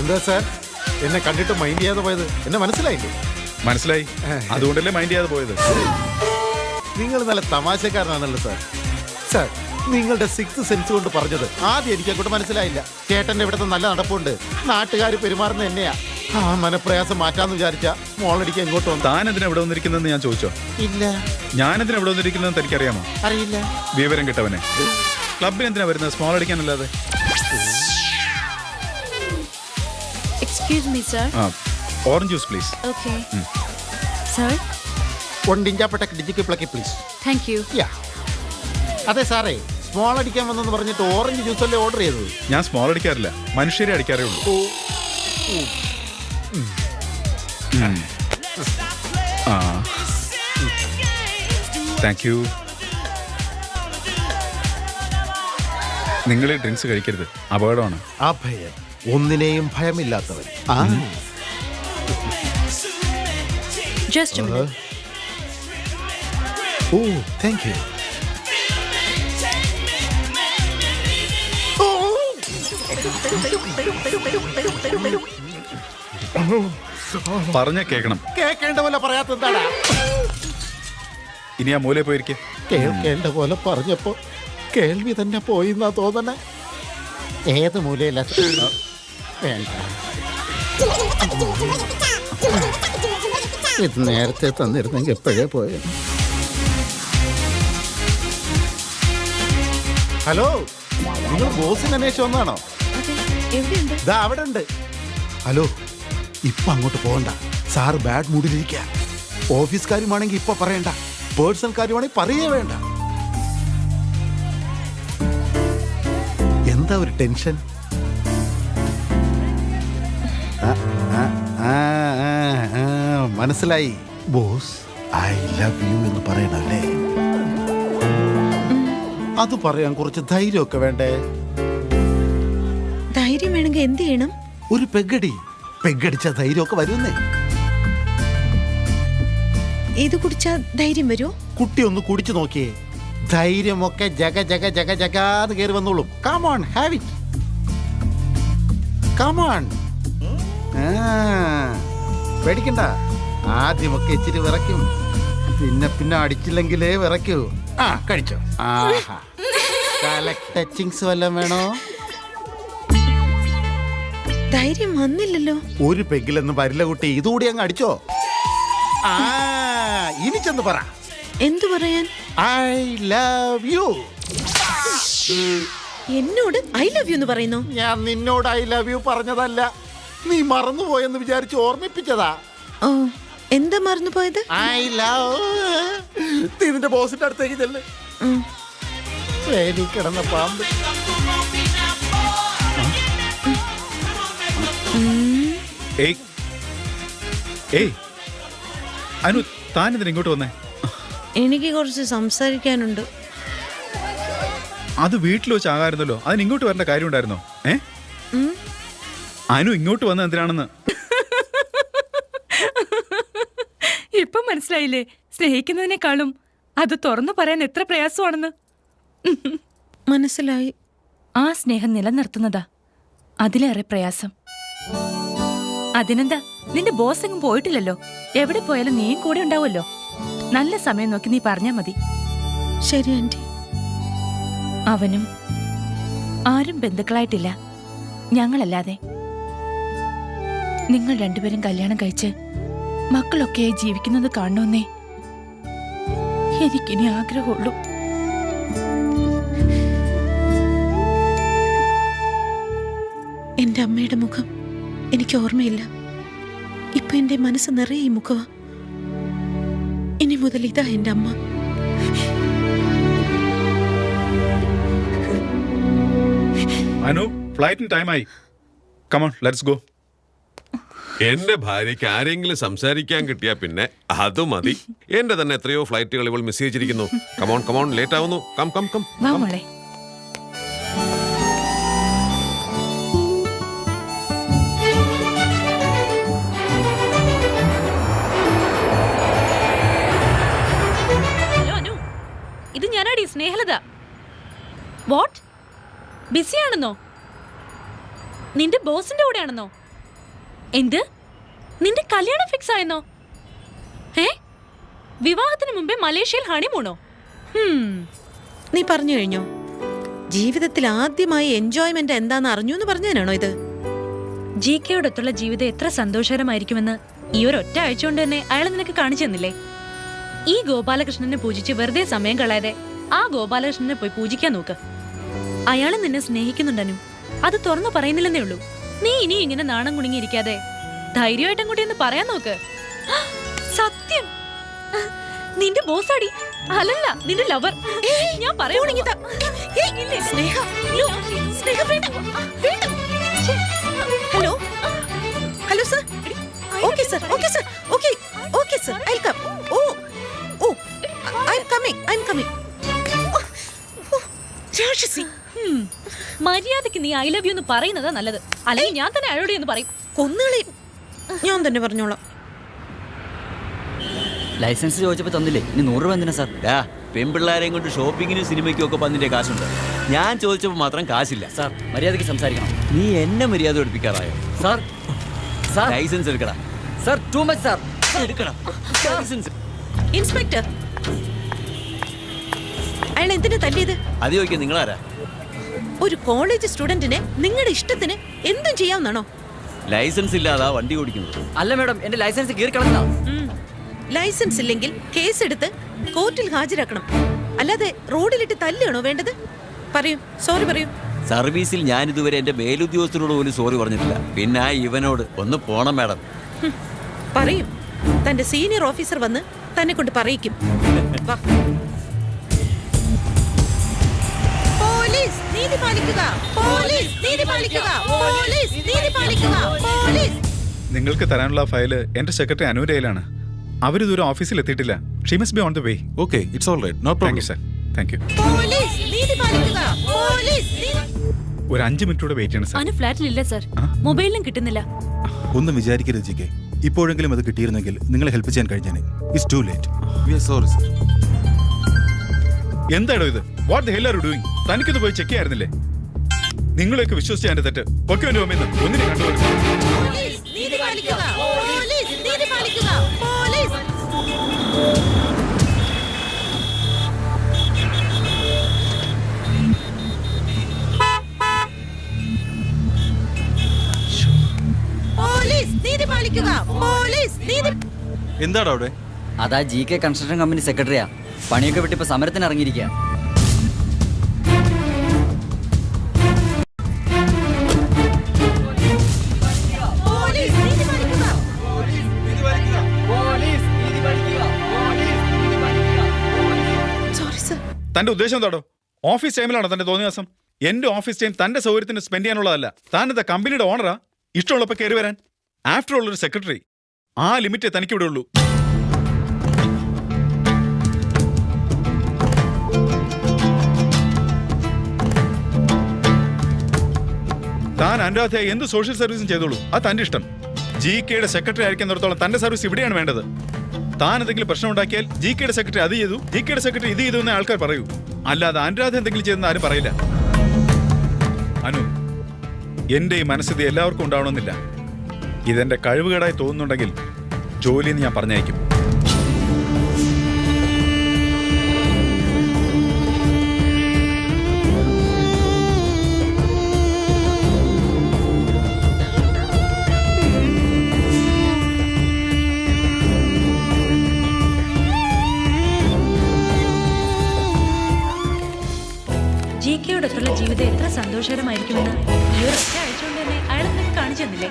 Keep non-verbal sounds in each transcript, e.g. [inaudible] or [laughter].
എന്താ സാർ? എന്നെ കണ്ടിട്ട് മൈൻഡ് ചെയ്യാതെ പോയത്. എന്നെ മനസ്സിലായില്ലേ മനസ്സിലായി. അതുകൊണ്ടല്ലേ മൈൻഡ് ചെയ്യാതെ പോയത്? നിങ്ങൾ നല്ല തമാശക്കാരനാണല്ലോ സാർ. സാർ നിങ്ങളുടെ സിക്സ് സെൻസ് കൊണ്ട് പറഞ്ഞത് ആദ്യം എനിക്ക് അങ്ങോട്ട് മനസ്സിലായില്ല. ചേട്ടന്റെ ഇവിടുത്തെ നല്ല നടപ്പുണ്ട്. നാട്ടുകാർ പെരുമാറുന്ന എന്നെയാ. ആ മനപ്രയാസം മാറ്റാന്ന് വിചാരിച്ച മോളടിക്ക് എങ്ങോട്ട് വന്നു? താൻ എന്തിനാ ഇവിടെ വന്നിരിക്കുന്നതെന്ന് ഞാൻ ചോദിച്ചോ? ഇല്ല. ഞാൻ എന്തിനാ ഇവിടെ വന്നിരിക്കുന്നതെന്ന് തനിക്കറിയാമോ? അറിയില്ല. വിവരം കിട്ടവനെ. ക്ലബിന് എന്തിനാ വരുന്നത്? സ്മോൾ അടിക്കാനല്ലാതെ. Excuse me, sir. ആ orange juice please Okay. Sir, ഒണ്ടിഞ്ചാപ്പെട്ട ഡിജിക്ക് പ്ലക്കി പ്ലീസ് thank you. യാ അതെ സാറേ. സ്മോൾ അടിക്കാൻ വന്നെന്ന് പറഞ്ഞിട്ട് ഓറഞ്ച് ജ്യൂസ് അല്ലേ ഓർഡർ ചെയ്തത്? ഞാൻ സ്മോൾ അടിക്കാറില്ല. മനുഷ്യരെ അടിക്കാറേ ഉള്ളൂ. താങ്ക് യു നിങ്ങൾ ഡ്രിങ്ക്സ് കഴിക്കരുത്. അപകടമാണ്. അഭയൻ ഒന്നിനെയും ഭയമില്ലാത്തവൻ. ഓ താങ്ക് യു [laughs] പറഞ്ഞ കേക്കണം കേക്കേണ്ട പോലെ പറയാത്ത എന്താടാ ഇനി ആ മൂലെ പോയിരിക്കെ. കേൾക്കേണ്ട പോലെ പറഞ്ഞപ്പോ കേൾവി തന്നെ പോയിന്നാ തോന്നണേ. ഏത് മൂലയില്ല വേണ്ട. ഇത് നേരത്തെ തന്നിരുന്നെങ്കിൽ എപ്പോഴേ പോയ ഹലോ നിങ്ങൾ ബോസിന് അന്വേഷിച്ചു വന്നാണോ ഇതാ അവിടെ ഉണ്ട് ഹലോ ഇപ്പൊ അങ്ങോട്ട് പോകണ്ട. സാർ ബാഡ് മൂഡിലിരിക്കുക ഓഫീസ് കാര്യമാണെങ്കിൽ ഇപ്പൊ പറയണ്ട. പേഴ്സണൽ കാര്യമാണെങ്കിൽ പറയേ വേണ്ട. എന്താ ഒരു ടെൻഷൻ? മനസ്സിലായി. ബോസ് ഐ ലവ് യു എന്ന് പറയണല്ലേ? അത് പറയാൻ കുറച്ച് ധൈര്യമൊക്കെ വേണ്ടേ? ധൈര്യം വേണമെങ്കിൽ എന്ത് ചെയ്യണം? ഒരു പെഗടി. പെഗടിച്ച ധൈര്യമൊക്കെ വരുന്നേ. ഇത് കുടിച്ചാ ധൈര്യം വരുമോ കുട്ടി ഒന്ന് കുടിച്ചു നോക്കിയേ. ധൈര്യമൊക്കെ ജഗ ജഗ ജഗ ജഗാന്ന് കയറി വന്നോളും. കമോൺ ഹാവിറ്റ് കമോൺ പേടിക്കണ്ട. ആദ്യമൊക്കെ ഇച്ചിരി വിറയ്ക്കും. പിന്നെ പിന്നെ അടിച്ചില്ലെങ്കിലേ വിറയ്ക്കൂ. ആ കഴിച്ചോ. ആഹാ. ടച്ചിങ്സ് വല്ലതും വേണോ? ധൈര്യം വന്നില്ലല്ലോ. ഒരു പെഗിലൊന്നും വരില്ല കുട്ടി ഇതുകൂടി അങ്ങ് അടിച്ചോ. ആ ഇനി ചെന്ന് പറ. എന്തു പറയാൻ? I love you. എന്നോട് ഐ ലവ് യു എന്ന് പറയുന്നു? ഞാൻ നിന്നോട് ഐ ലവ് യു പറഞ്ഞതല്ല. നീ മറന്നുപോയെന്ന് വിചാരിച്ച് ഓർമ്മിപ്പിച്ചതാ. ഓ എന്താ മറന്നു പോയത് ഐ ലവ് നിന്റെ ബോസിന്റെ അടുത്തേക്ക് ചെല്ല്. ഉം. വേലി കിടന്ന പാമ്പ്. ഏയ്. ഏയ്. അനു താൻ ഇങ്ങോട്ട് വന്നേ? എനിക്ക് കുറച്ച് സംസാരിക്കാനുണ്ട്. അത് വീട്ടിൽ വെച്ച് ആകാരുന്നല്ലോ അതിന് ഇങ്ങോട്ട് വരേണ്ട കാര്യം ഉണ്ടായിരുന്നോ ഏ? ഉം. അനു ഇങ്ങോട്ട് വന്ന എന്തിനാണെന്ന്? ഇപ്പൊ മനസ്സിലായില്ലേ? സ്നേഹിക്കുന്നതിനേക്കാളും അത് തുറന്നു പറയാൻ എത്ര പ്രയാസമാണെന്ന്. മനസ്സിലായി. ആ സ്നേഹം നിലനിർത്തുന്നതാ. അതിലേറെ പ്രയാസം. അതിനെന്താ? നിന്റെ ബോസ് എങ്ങും പോയിട്ടില്ലല്ലോ. എവിടെ പോയാലും നീയും കൂടെ ഉണ്ടാവുമല്ലോ. നല്ല സമയം നോക്കി നീ പറഞ്ഞാ മതി. ശരി ആന്റി അവനും ആരും ബന്ധുക്കളായിട്ടില്ല. ഞങ്ങളല്ലാതെ. നിങ്ങൾ രണ്ടുപേരും കല്യാണം കഴിച്ച് മക്കളൊക്കെയായി ജീവിക്കുന്നത് കാണണമെന്നേ എനിക്കിനി ആഗ്രഹമുള്ളൂ. എന്റെ അമ്മയുടെ മുഖം എനിക്ക് ഓർമ്മയില്ല. ഇപ്പൊ എന്റെ മനസ്സ് നിറയെ ഈ മുഖവ. ഇനി മുതൽ ഇതാ എന്റെ അമ്മ. അനു ഫ്ലൈറ്റിന് ടൈമായി കമോൺ ലെറ്റ്സ് ഗോ എന്റെ ഭാര്യയ്ക്ക് ആരെങ്കിലും സംസാരിക്കാൻ കിട്ടിയാ പിന്നെ അത് മതി. എന്റെ തന്നെ എത്രയോ ഫ്ലൈറ്റുകൾ ഇവൾ മിസ് ചെയ്തിരിക്കുന്നു. Come on come on late ആവുന്നു. കം കം കം വാ മോളെ. ഹലോ അനു. ഇത് ഞാനാടി സ്നേഹലത. വാട്ട് ബിസിയാണെന്നോ നിന്റെ ബോസിന്റെ കൂടെയാണെന്നോ? എന്ത്? നിന്റെ കല്യാണം ഫിക്സ് ആയെന്നോ? ഏ? വിവാഹത്തിന് മുമ്പേ മലേഷ്യയിൽ ഹണിമൂണോ നീ പറഞ്ഞു കഴിഞ്ഞോ? ജീവിതത്തിൽ ആദ്യമായി എൻജോയ്മെന്റ് എന്താന്ന് അറിഞ്ഞു എന്ന് പറഞ്ഞതിനാണോ ഇത്? ജി കെയോടൊത്തുള്ള ജീവിതം എത്ര സന്തോഷകരമായിരിക്കുമെന്ന് ഈ ഒരു ഒറ്റ ആഴ്ച കൊണ്ട് തന്നെ അയാൾ നിനക്ക് കാണിച്ചു തന്നില്ലേ? ഈ ഗോപാലകൃഷ്ണനെ പൂജിച്ച് വെറുതെ സമയം കളയാതെ ആ ഗോപാലകൃഷ്ണനെ പോയി പൂജിക്കാൻ നോക്ക്. അയാൾ നിന്നെ സ്നേഹിക്കുന്നുണ്ടനും. അത് തുറന്നു പറയുന്നില്ലെന്നേ ഉള്ളൂ. നീ ഇനി ഇങ്ങനെ നാണം കുണുങ്ങിയിരിക്കാതെ ധൈര്യമായിട്ട് അങ്ങോട്ട് ഒന്ന് പറയാൻ നോക്ക്. സത്യം. നിന്റെ ബോസാടി. അല്ലല്ല നിന്റെ ലവർ ഞാൻ പറയുക സ്നേഹ. സ്നേഹ വേണ്ട വേണ്ട. Hello. Hello sir. Okay sir. Okay sir. മര്യാദയ്ക്ക് നീ ഐ ലവ് യു എന്ന് പറയുന്നതാ നല്ലത്. അല്ലെങ്കിൽ ഞാൻ തന്നെ അയാളോട് എന്ന് പറയും കൊന്നുകളി. ഞാൻ തന്നെ പറഞ്ഞോളാം. ലൈസൻസ് ചോദിച്ചപ്പോൾ തന്നില്ലേ? ഇനി നൂറ് രൂപ എന്തിനാ സാർ? ഡാ, പെൺപിള്ളാരെയും കൊണ്ട് ഷോപ്പിങ്ങിനും സിനിമയ്ക്കും ഒക്കെ പന്നിന്റെ കാശുണ്ട്. ഞാൻ ചോദിച്ചപ്പോൾ മാത്രം കാശില്ല. സാർ മര്യാദയ്ക്ക് സംസാരിക്കണം. നീ എന്നെ മര്യാദ എടുപ്പിക്കാറായോ സാർ സാർ. ലൈസൻസ് എടുക്കടാ. Sir too much sir. എടുക്കണം ലൈസൻസ്. ഇൻസ്പെക്ടർ അയാൾ എന്തിനാ തല്ലിയത്? അത് ചോദിക്കാം നിങ്ങളാരാ? ഒരു കോളേജ് സ്റ്റുഡന്റിനെ നിങ്ങളുടെ ഇഷ്ടത്തിന് എന്തും ചെയ്യാവുന്നാണോ ലൈസൻസ് ഇല്ലാതാ വണ്ടി ഓടിക്കുന്നത്. അല്ല മാഡം എന്റെ ലൈസൻസ് ലൈസൻസ് ഇല്ലെങ്കിൽ കേസെടുത്ത് കോർട്ടിൽ ഹാജരാക്കണം. അല്ലാതെ റോഡിലിട്ട് തല്ലുകയാണോ വേണ്ടത്? പറയൂ സോറി പറയൂ. സർവീസിൽ ഞാൻ ഇതുവരെ എന്റെ മേലുദ്യോഗസ്ഥരോട് പോലും സോറി പറഞ്ഞിട്ടില്ല. പിന്നെ ആ ഇവനോട് ഒന്ന് പോണം മാഡം. പറയും. തന്റെ സീനിയർ ഓഫീസർ വന്ന് തന്നെ കൊണ്ട് പറയിക്കും. [laughs] നീതി പാലിക്കുക. പോലീസ് നീതി പാലിക്കുക. പോലീസ് നീതി പാലിക്കുക. പോലീസ്. നിങ്ങൾക്ക് തരാനുള്ള ഫയൽ എന്റെ സെക്രട്ടറി അനുരയിലാണ് അവരിതുവരെ ഓഫീസിൽ എത്തിയിട്ടില്ല. She must be on the way okay it's all right no problem sir thank you police നീതി പാലിക്കുക. പോലീസ് ഒരു അഞ്ച് മിനിറ്റ് കൂടെ വെയിറ്റ് ചെയ്യണം സർ ഫ്ലാറ്റിൽ ഇല്ല സർ മൊബൈലും മൊബൈലിലും കിട്ടുന്നില്ല. ഒന്നും വിചാരിക്കരുത് ജിക്കെ ഇപ്പോഴെങ്കിലും അത് കിട്ടിയിരുന്നെങ്കിൽ നിങ്ങളെ ഹെൽപ്പ് ചെയ്യാൻ കഴിഞ്ഞാൽ it's too late we are sorry sir എന്താണോ ഇത്? What the hell are doing തനിക്കൊന്ന് പോയി ചെക്ക് ചെയ്യായിരുന്നില്ലേ? നിങ്ങളെയൊക്കെ വിശ്വസിച്ച എന്റെ തെറ്റ്. ഒക്കെ എന്റെ നിന്ന് ഒന്നിനെ കണ്ടുവരും എന്താടാ അവിടെ? അതാ ജി കെ കൺസ്ട്രക്ഷൻ കമ്പനി സെക്രട്ടറിയാ പണിയൊക്കെ വിട്ടിപ്പോ സമരത്തിന് ഇറങ്ങിയിരിക്കുക തന്റെ ഉദ്ദേശം എന്താടോ? ഓഫീസ് ടൈമിലാണോ തന്റെ തോന്നിയ ദിവസം? എന്റെ ഓഫീസ് ടൈം തന്റെ സൗകര്യത്തിന് സ്പെൻഡ് ചെയ്യാനുള്ളതല്ല. താൻ എന്താ കമ്പനിയുടെ ഓണറാ ഇഷ്ടമുള്ളപ്പോ കയറി വരാൻ. ആഫ്റ്റർ ഓൾ ഒരു സെക്രട്ടറി ആ ലിമിറ്റേ തനിക്കിവിടെ ഉള്ളൂ. താൻ അനുരാധയെ എന്ത് സോഷ്യൽ സർവീസും ചെയ്തോളൂ. അത് തന്റെ ഇഷ്ടം. ജി കെയുടെ സെക്രട്ടറി ആയിരിക്കുന്നിടത്തോളം തന്റെ സർവീസ് ഇവിടെയാണ് വേണ്ടത്. താൻ എന്തെങ്കിലും പ്രശ്നം ഉണ്ടാക്കിയാൽ ജി കെയുടെ സെക്രട്ടറി അത് ചെയ്തു ജി കെയുടെ സെക്രട്ടറി ഇത് ചെയ്തു എന്ന് ആൾക്കാർ പറയൂ. അല്ലാതെ അനുരാധ എന്തെങ്കിലും ചെയ്തെന്ന് ആരും പറയില്ല. അനു എന്റെ ഈ മനസ്സിത് എല്ലാവർക്കും ഉണ്ടാവണമെന്നില്ല. ഇതെന്റെ കഴിവുകേടായി തോന്നുന്നുണ്ടെങ്കിൽ ജോലി എന്ന് ഞാൻ പറഞ്ഞയക്കും. സന്തോഷകരമായിരിക്കുമെന്ന് ഈ ഒരു ഒറ്റ ആഴ്ച കൊണ്ട് തന്നെ അയാൾ നിനക്ക് കാണിച്ചു തന്നില്ലേ?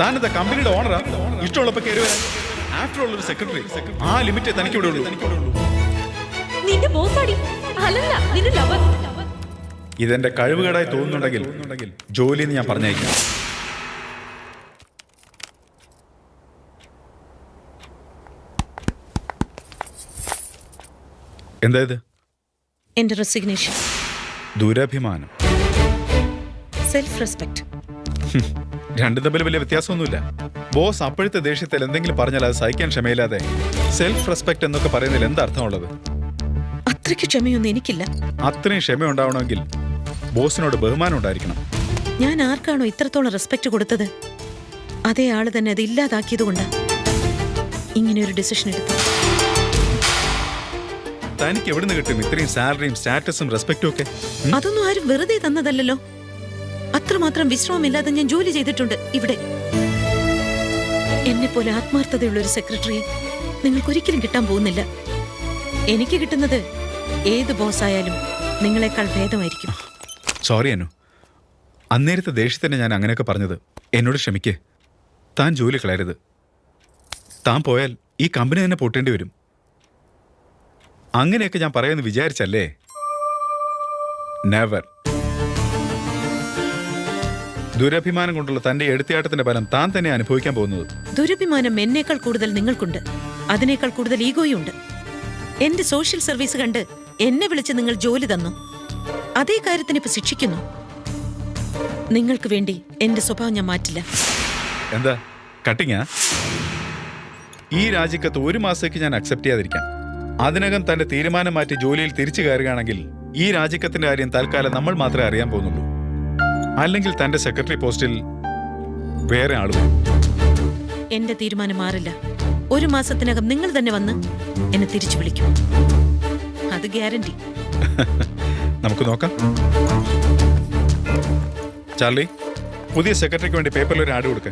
താനത്തെ കമ്പനിയുടെ ഓണറാ ഇഷ്ടമുള്ളപ്പോ കയറി വരാൻ ആഫ്റ്റർ ഓൾ ഒരു സെക്രട്ടറി ആ ലിമിറ്റ് തനിക്കിവിടെ ഉള്ളൂ. നിന്റെ ബോസാടി. അല്ലല്ല നിന്റെ ലവർ ഇതെന്റെ കഴിവുകേടായി തോന്നുന്നുണ്ടെങ്കിൽ ജോലി എന്ന് ഞാൻ പറഞ്ഞേക്കാം എന്താ ഇത്? എന്റെ റെസിഗ്നേഷൻ ദുരഭിമാനം. സെൽഫ് റെസ്പെക്ട് രണ്ടും തമ്മിൽ വലിയ വ്യത്യാസമൊന്നുമില്ല. ബോസ് അപ്പോഴത്തെ ദേഷ്യത്തിൽ എന്തെങ്കിലും പറഞ്ഞാൽ അത് സഹിക്കാൻ ക്ഷമയില്ലാതെ സെൽഫ് റെസ്പെക്ട് എന്നൊക്കെ പറയുന്നതിൽ എന്താ അർത്ഥമുള്ളത്? അത്രയ്ക്ക് ക്ഷമയൊന്നും എനിക്കില്ല. അത്രയും ക്ഷമ ഉണ്ടാവണമെങ്കിൽ ബോസിനോട് ബഹുമാനം ഉണ്ടായിരിക്കണം. ഞാൻ ആർക്കാണോ ഇത്രത്തോളം റെസ്പെക്ട് കൊടുത്തത്? അതേ ആൾ തന്നെ അത് ഇല്ലാതാക്കിയതുകൊണ്ടാണ് ഇങ്ങനെ ഒരു ഡിസിഷൻ എടുത്തു തനിക്ക് എവിടുന്ന് കിട്ടും? ഇത്രയും സാലറിയും സ്റ്റാറ്റസും റെസ്പെക്റ്റും ഒക്കെ? അതൊന്നും ആരും വെറുതെ തന്നതല്ലല്ലോ. അത്രമാത്രം വിശ്രമമില്ലാതെ ഞാൻ ജോലി ചെയ്തിട്ടുണ്ട് ഇവിടെ. എന്നെ പോലെ ആത്മാർത്ഥതയുള്ള ഒരു സെക്രട്ടറിയെ നിങ്ങൾക്ക് ഒരിക്കലും കിട്ടാൻ പോകുന്നില്ല. എനിക്ക് കിട്ടുന്നത് ഏത് ബോസ് ആയാലും നിങ്ങളെക്കാൾ ഭേദമായിരിക്കും. സോറി അനു. അന്നേരത്തെ ദേഷ്യത്തന്നെ ഞാൻ അങ്ങനെയൊക്കെ പറഞ്ഞത്. എന്നോട് ക്ഷമിക്കേ. താൻ ജോലി കളയരുത്. താൻ പോയാൽ ഈ കമ്പനി തന്നെ പൊട്ടേണ്ടി വരും. അങ്ങനെയൊക്കെ ഞാൻ പറയുമെന്ന് വിചാരിച്ചല്ലേ? നെവർ ദുരഭിമാനം കൊണ്ടുള്ള തന്റെ എടുത്തിയാട്ടത്തിന്റെ ഫലം താൻ തന്നെ അനുഭവിക്കാൻ പോകുന്നത്. ദുരഭിമാനം എന്നേക്കാൾ കൂടുതൽ നിങ്ങൾക്കുണ്ട്. അതിനേക്കാൾ കൂടുതൽ ഈഗോയും ഉണ്ട് എന്റെ സോഷ്യൽ സർവീസ് കണ്ട് എന്നെ വിളിച്ച് നിങ്ങൾ ജോലി തന്നു. അതേ കാര്യത്തിന് ഇപ്പൊ ശിക്ഷിക്കുന്നു. നിങ്ങൾക്ക് വേണ്ടി എന്റെ സ്വഭാവം ഞാൻ മാറ്റില്ല. എന്താ? കട്ടിങ്ങാ ഈ രാജിക്കത്ത് ഒരു മാസത്തേക്ക് ഞാൻ അക്സെപ്റ്റ് ചെയ്യാതിരിക്കാം. അതിനകം തന്റെ തീരുമാനം മാറ്റി ജോലിയിൽ തിരിച്ചു കയറുകയാണെങ്കിൽ ഈ രാജിക്കത്തിന്റെ കാര്യം തൽക്കാലം നമ്മൾ മാത്രമേ അറിയാൻ പോകുന്നുള്ളൂ. അല്ലെങ്കിൽ തന്റെ സെക്രട്ടറി പോസ്റ്റിൽ വേറെ ആൾ വരും. എന്റെ തീരുമാനം മാറില്ല. ഒരു മാസത്തിനകം നിങ്ങൾ തന്നെ വന്ന് എന്നെ തിരിച്ചു വിളിക്കും. അത് ഗ്യാരണ്ടി. [laughs] നമുക്ക് നോക്കാം. ചാർലി പുതിയ സെക്രട്ടറിക്ക് വേണ്ടി പേപ്പറിൽ ഒരു ആഡ് കൊടുക്ക.